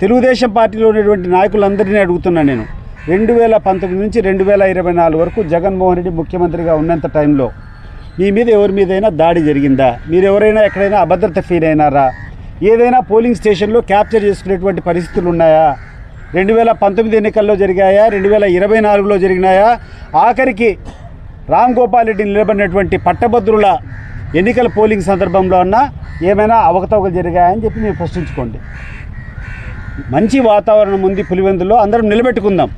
తెలుగుదేశం పార్టీలో ఉన్నటువంటి నాయకులందరినీ అడుగుతున్నాను నేను. రెండు వేల పంతొమ్మిది నుంచి రెండు వేల ఇరవై నాలుగు వరకు జగన్మోహన్ రెడ్డి ముఖ్యమంత్రిగా ఉన్నంత టైంలో మీ మీద ఎవరి మీదైనా దాడి జరిగిందా? మీరు ఎవరైనా ఎక్కడైనా అభద్రత ఫీల్ అయినారా? ఏదైనా పోలింగ్ స్టేషన్లో క్యాప్చర్ చేసుకునేటువంటి పరిస్థితులు ఉన్నాయా? రెండు వేల పంతొమ్మిది ఎన్నికల్లో జరిగాయా? రెండు వేల ఇరవై నాలుగులో జరిగినాయా? ఆఖరికి రామ్ గోపాల్ రెడ్డి నిలబడినటువంటి పట్టభద్రుల ఎన్నికల పోలింగ్ సందర్భంలో అన్నా ఏమైనా అవకతవకలు జరిగాయని చెప్పి మీరు ప్రశ్నించుకోండి. మంచి వాతావరణం ఉంది పులివెందులో అందరం నిలబెట్టుకుందాం.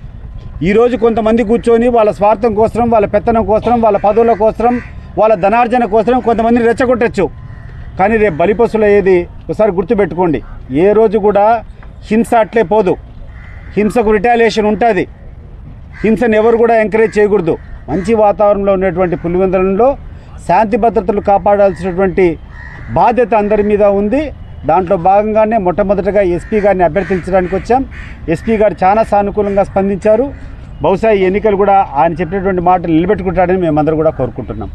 ఈరోజు కొంతమంది కూర్చొని వాళ్ళ స్వార్థం కోసం వాళ్ళ పెత్తనం కోసం వాళ్ళ పదవుల కోసం వాళ్ళ ధనార్జన కోసం కొంతమందిని రెచ్చగొట్టచ్చు. కానీ రేపు బలిపశులు అయ్యేది ఒకసారి గుర్తుపెట్టుకోండి. ఏ రోజు కూడా హింస అట్లే పోదు. హింసకు రిటాలియేషన్ ఉంటుంది. హింసను ఎవరు కూడా ఎంకరేజ్ చేయకూడదు. మంచి వాతావరణంలో ఉన్నటువంటి పులివెందులలో శాంతి భద్రతలు కాపాడాల్సినటువంటి బాధ్యత అందరి మీద ఉంది. దాంట్లో భాగంగానే మొట్టమొదటగా ఎస్పీ గారిని అభ్యర్థించడానికి వచ్చాం. ఎస్పీ గారు చాలా సానుకూలంగా స్పందించారు. బహుశా ఈ ఎన్నికలు కూడా ఆయన చెప్పినటువంటి మాటలు నిలబెట్టుకుంటాడని మేమందరం కూడా కోరుకుంటున్నాం.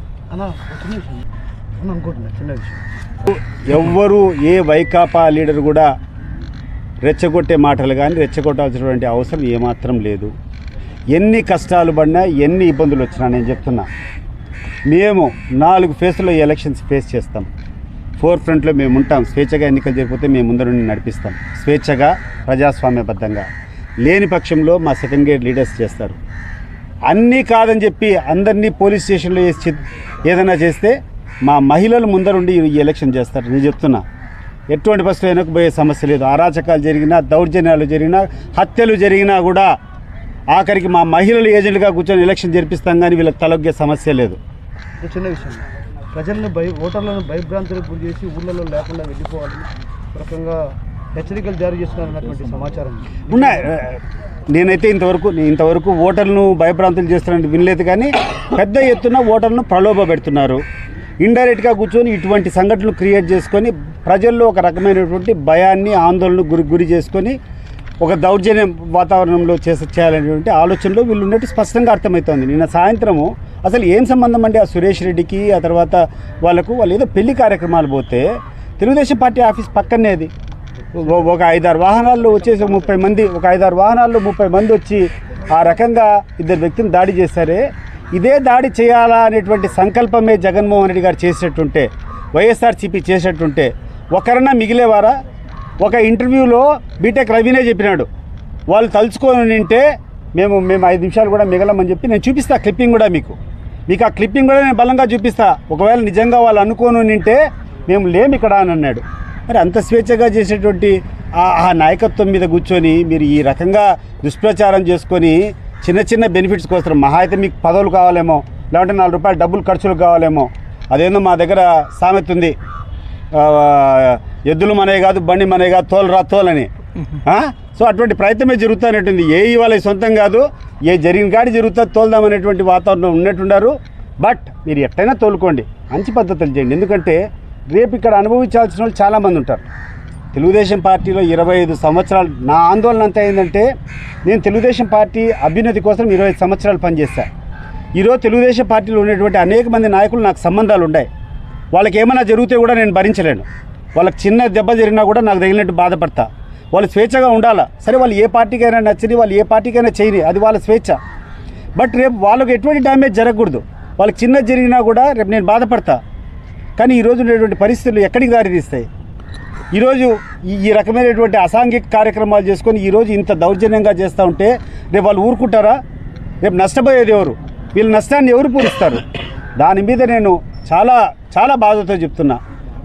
ఎవ్వరు ఏ వైకాపా లీడర్ కూడా రెచ్చగొట్టే మాటలు కానీ రెచ్చగొట్టాల్సినటువంటి అవసరం ఏమాత్రం లేదు. ఎన్ని కష్టాలు పడినా ఎన్ని ఇబ్బందులు వచ్చినా నేను చెప్తున్నా. మేము నాలుగు ఫేస్లో ఎలక్షన్స్ ఫేస్ చేస్తాం. ఫోర్ ఫ్రంట్లో మేము ఉంటాం. స్వేచ్ఛగా ఎన్నికలు జరిగిపోతే మేము ముందరుండి నడిపిస్తాం. స్వేచ్ఛగా ప్రజాస్వామ్యబద్ధంగా. లేని పక్షంలో మా సెకండ్ గేట్ లీడర్స్ చేస్తారు. అన్నీ కాదని చెప్పి అందరినీ పోలీస్ స్టేషన్లో వేసి ఏదైనా చేస్తే మా మహిళలు ముందరుండి ఈ ఎలక్షన్ చేస్తారు. నేను చెప్తున్నా. ఎటువంటి బస్సులో వెనకపోయే సమస్య లేదు. అరాచకాలు జరిగినా దౌర్జన్యాలు జరిగినా హత్యలు జరిగినా కూడా ఆఖరికి మా మహిళలు ఏజెంట్గా కూర్చొని ఎలక్షన్ జరిపిస్తాం కానీ వీళ్ళకి తలొగ్గే సమస్య లేదు. చిన్న విషయం. ప్రజలను భయ ఓటర్లను భయభ్రాంతులకు గురి చేసి ఊళ్ళలో లేకుండా వెళ్ళిపోవాలని ఒక రకంగా హెచ్చరికలు జారీ చేస్తున్నారన్నటువంటి సమాచారం. ఉన్నాయి. నేనైతే ఇంతవరకు ఇంతవరకు ఓటర్లను భయభ్రాంతులు చేస్తున్నట్టు వినలేదు కానీ పెద్ద ఎత్తున ఓటర్లను ప్రలోభ పెడుతున్నారు. ఇండైరెక్ట్గా కూర్చొని ఇటువంటి సంఘటనలు క్రియేట్ చేసుకొని ప్రజల్లో ఒక రకమైనటువంటి భయాన్ని ఆందోళన గురి గురి చేసుకొని ఒక దౌర్జన్యం వాతావరణంలో చేసే చేయాలనేటువంటి ఆలోచనలో వీళ్ళు ఉన్నట్టు స్పష్టంగా అర్థమవుతోంది. నిన్న సాయంత్రము అసలు ఏం సంబంధం అండి ఆ సురేష్ రెడ్డికి ఆ తర్వాత వాళ్ళకు? వాళ్ళు ఏదో పెళ్ళి కార్యక్రమాలు పోతే తెలుగుదేశం పార్టీ ఆఫీస్ పక్కనేది ఓ- ఒక ఐదారు వాహనాల్లో వచ్చేసి ముప్పై మంది ఒక ఐదారు వాహనాల్లో ముప్పై మంది వచ్చి ఆ రకంగా ఇద్దరు వ్యక్తిని దాడి చేశారే. ఇదే దాడి చేయాలా అనేటువంటి సంకల్పమే జగన్మోహన్ రెడ్డి గారు చేసేటుంటే వైఎస్ఆర్సీపీ చేసేటుంటే ఒకరన్నా మిగిలేవారా? ఒక ఇంటర్వ్యూలో బీటెక్ రవినే చెప్పినాడు. వాళ్ళు తలుచుకొని నింటే మేము మేము ఐదు నిమిషాలు కూడా మిగలమని చెప్పి నేను చూపిస్తా క్లిప్పింగ్ కూడా మీకు. మీకు ఆ క్లిప్పింగ్ కూడా నేను బలంగా చూపిస్తా. ఒకవేళ నిజంగా వాళ్ళు అనుకోని నింటే మేము లేము ఇక్కడ అని అన్నాడు. మరి అంత స్వేచ్ఛగా చేసేటువంటి ఆ ఆ నాయకత్వం మీద కూర్చొని మీరు ఈ రకంగా దుష్ప్రచారం చేసుకొని చిన్న చిన్న బెనిఫిట్స్ కోసం మహా అయితే మీకు పదవులు కావాలేమో లేదంటే నాలుగు రూపాయలు డబ్బులు ఖర్చులు కావాలేమో అదేందో మా దగ్గర సామెత ఉంది. ఎద్దులు మనే కాదు బండి మనే కాదు తోలరా తోలని. సో అటువంటి ప్రయత్నమే జరుగుతున్నట్టుంది. ఏ ఇవాళ సొంతం కాదు ఏ జరిగిన కాడి జరుగుతుంది తోలుదామనేటువంటి వాతావరణం ఉన్నట్టున్నారు. బట్ మీరు ఎట్టయినా తోలుకోండి. మంచి పద్ధతులు చేయండి. ఎందుకంటే రేపు ఇక్కడ అనుభవించాల్సిన వాళ్ళు చాలామంది ఉంటారు. తెలుగుదేశం పార్టీలో ఇరవై ఐదు సంవత్సరాలు నా ఆందోళన అంతా ఏంటంటే నేను తెలుగుదేశం పార్టీ అభ్యున్నతి కోసం ఇరవై ఐదు సంవత్సరాలు పనిచేశాను ఈరోజు తెలుగుదేశం పార్టీలో ఉన్నటువంటి అనేక మంది నాయకులు నాకు సంబంధాలు ఉన్నాయి. వాళ్ళకి ఏమైనా జరిగితే కూడా నేను భరించలేను. వాళ్ళకి చిన్న దెబ్బ జరిగినా కూడా నాకు తగిలినట్టు బాధపడతా. వాళ్ళు స్వేచ్ఛగా ఉండాలా? సరే వాళ్ళు ఏ పార్టీకైనా నచ్చని వాళ్ళు ఏ పార్టీకైనా చేయని అది వాళ్ళ స్వేచ్ఛ. బట్ రేపు వాళ్ళకి ఎటువంటి డ్యామేజ్ జరగకూడదు. వాళ్ళకి చిన్న జరిగినా కూడా రేపు నేను బాధపడతా. కానీ ఈరోజు ఉండేటువంటి పరిస్థితులు ఎక్కడికి దారితీస్తాయి? ఈరోజు ఈ ఈ రకమైనటువంటి అసాంఘిక కార్యక్రమాలు చేసుకొని ఈరోజు ఇంత దౌర్జన్యంగా చేస్తూ ఉంటే రేపు వాళ్ళు ఊరుకుంటారా? రేపు నష్టపోయేది ఎవరు? వీళ్ళ నష్టాన్ని ఎవరు పూరిస్తారు? దాని మీద నేను చాలా చాలా బాధతో చెప్తున్నా.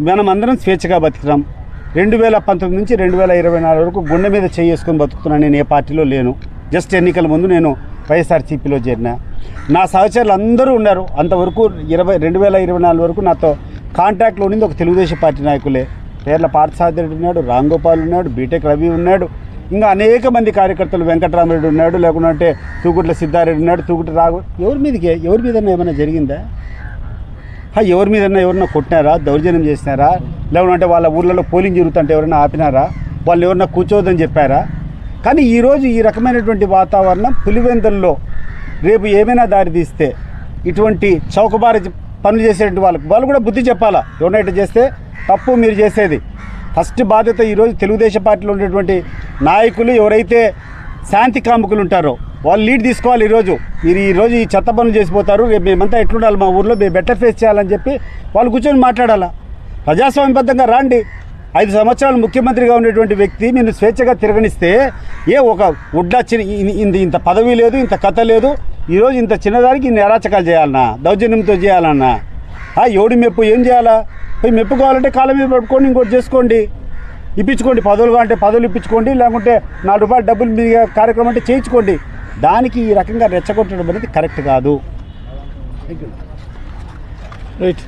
మనం అందరం స్వేచ్ఛగా బతికినాం. రెండు వేల పంతొమ్మిది నుంచి రెండు వేల ఇరవై నాలుగు వరకు గుండె మీద చేసుకొని బతుకుతున్నాను నేను ఏ పార్టీలో లేను. జస్ట్ ఎన్నికల ముందు నేను వైఎస్ఆర్సీపీలో చేరిన. నా సహచరులు అందరూ ఉన్నారు. అంతవరకు ఇరవై రెండు వేల ఇరవై నాలుగు వరకు నాతో కాంటాక్ట్లో ఉండింది ఒక తెలుగుదేశం పార్టీ నాయకులే. పేర్ల పార్థసాదిరెడ్డి ఉన్నాడు రామ్ గోపాల్ ఉన్నాడు బీటెక్ రవి ఉన్నాడు. ఇంకా అనేక మంది కార్యకర్తలు వెంకటరామరెడ్డి ఉన్నాడు లేకుంటే తూగుట్ల సిద్ధారెడ్డి ఉన్నాడు తూగుట్ల రాఘు ఎవరి మీదకి? ఎవరి మీదన్నా ఏమైనా జరిగిందా? ఎవరి మీదన్నా ఎవరన్నా కొట్టినారా? దౌర్జన్యం చేసినారా? లేకుంటే వాళ్ళ ఊర్లలో పోలింగ్ జరుగుతుంటే ఎవరైనా ఆపినారా? వాళ్ళు ఎవరన్నా కూర్చోవద్దని చెప్పారా? కానీ ఈరోజు ఈ రకమైనటువంటి వాతావరణం పులివెందుల్లో రేపు ఏమైనా దారి తీస్తే ఇటువంటి చౌకబారి పనులు చేసేటువంటి వాళ్ళకి వాళ్ళు కూడా బుద్ధి చెప్పాలా? ఎవరైనా చేస్తే తప్పు మీరు చేసేది. ఫస్ట్ బాధ్యత ఈరోజు తెలుగుదేశం పార్టీలో ఉండేటువంటి నాయకులు ఎవరైతే శాంతి కాముకులు ఉంటారో వాళ్ళు లీడ్ తీసుకోవాలి ఈరోజు. మీరు ఈరోజు ఈ చెత్త పనులు చేసిపోతారు. రేపు మేమంతా ఎట్లుండాలి మా ఊర్లో? మేము బెటర్ ఫేస్ చేయాలని చెప్పి వాళ్ళు కూర్చొని మాట్లాడాలా. ప్రజాస్వామ్యబద్ధంగా రాండి. ఐదు సంవత్సరాలు ముఖ్యమంత్రిగా ఉన్నటువంటి వ్యక్తి నేను స్వేచ్ఛగా తిరగనిస్తే ఏ ఒక ఉడ్ల చిన్న ఇంత పదవి లేదు ఇంత కథ లేదు. ఈరోజు ఇంత చిన్నదానికి ఇన్ని అరాచకాలు చేయాలన్నా దౌర్జన్యంతో చేయాలన్నా. ఆ, ఎవడి మెప్పు ఏం చేయాలా? పోయి మెప్పు కావాలంటే కాళ్ళ మీద పట్టుకోండి ఇంకోటి చేసుకోండి. ఇప్పించుకోండి. పదవులు కావాలంటే పదవులు ఇప్పించుకోండి లేకుంటే నాలుగు రూపాయలు డబ్బులు మీ కార్యక్రమం అంటే చేయించుకోండి. దానికి ఈ రకంగా రెచ్చగొట్టడం అనేది కరెక్ట్ కాదు. Thank you right